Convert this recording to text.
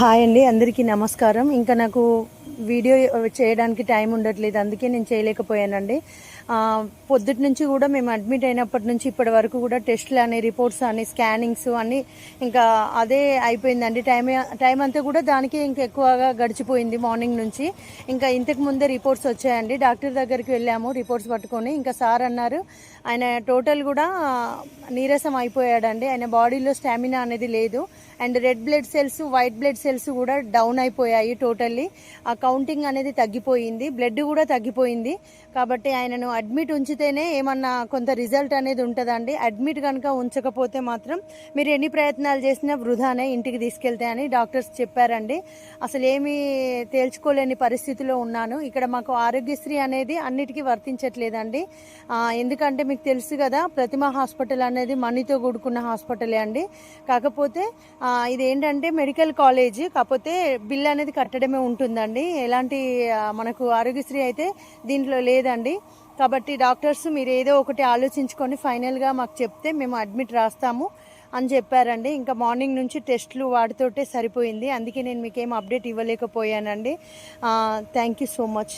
Hi అండి అందరికీ నమస్కారం. ఇంకా నాకు వీడియో చేయడానికి టైం ఉండట్లేదు అందుకే నేను చేయలేకపోయానండి. పొద్దుటి నుంచి కూడా మేము అడ్మిట్ అయినప్పటి నుంచి ఇప్పటి వరకు కూడా టెస్ట్లు అని రిపోర్ట్స్ అని స్కానింగ్స్ అని ఇంకా అదే అయిపోయిందండి. టైం టైం అంతా కూడా దానికి ఇంకా ఎక్కువగా గడిచిపోయింది మార్నింగ్ నుంచి. ఇంకా ఇంతకు ముందే రిపోర్ట్స్ వచ్చాయండి. డాక్టర్ దగ్గరికి వెళ్ళాము రిపోర్ట్స్ పట్టుకొని. ఇంకా సార్ అన్నారు ఆయన టోటల్ కూడా నీరసం అయిపోయాడండి. ఆయన బాడీలో స్టామినా అనేది లేదు. And red blood cells white blood cells కూడా డౌన్ అయిపోయాయి టోటల్లీ. ఆ కౌంటింగ్ అనేది తగ్గిపోయింది బ్లడ్ కూడా తగ్గిపోయింది. కాబట్టి ఆయనను అడ్మిట్ ఉంచితేనే ఏమన్నా కొంత రిజల్ట్ అనేది ఉంటుందండి. అడ్మిట్ కనుక ఉంచకపోతే మాత్రం మీరు ఎన్ని ప్రయత్నాలు చేసినా వృధానే ఇంటికి తీసుకెళ్తే అని డాక్టర్స్ చెప్పారండి. అసలు ఏమీ తేల్చుకోలేని పరిస్థితిలో ఉన్నాను. ఇక్కడ మాకు ఆరోగ్యశ్రీ అనేది అన్నిటికీ వర్తించట్లేదండి. ఎందుకంటే మీకు తెలుసు కదా ప్రతిమ హాస్పిటల్ అనేది మనీతో కూడుకున్న హాస్పిటలే అండి. కాకపోతే ఇది ఏంటంటే మెడికల్ కాలేజ్ కాకపోతే బిల్ అనేది కట్టడమే ఉంటుందండి. ఎలాంటి మనకు ఆరోగ్యశ్రీ అయితే దీంట్లో లేదండి. కాబట్టి డాక్టర్స్ మీరు ఏదో ఒకటి ఆలోచించుకొని ఫైనల్గా మాకు చెప్తే మేము అడ్మిట్ రాస్తాము అని చెప్పారండి. ఇంకా మార్నింగ్ నుంచి టెస్ట్లు వాటితోటే సరిపోయింది. అందుకే నేను మీకేం update ఇవ్వలేకపోయానండి. Thank you so much.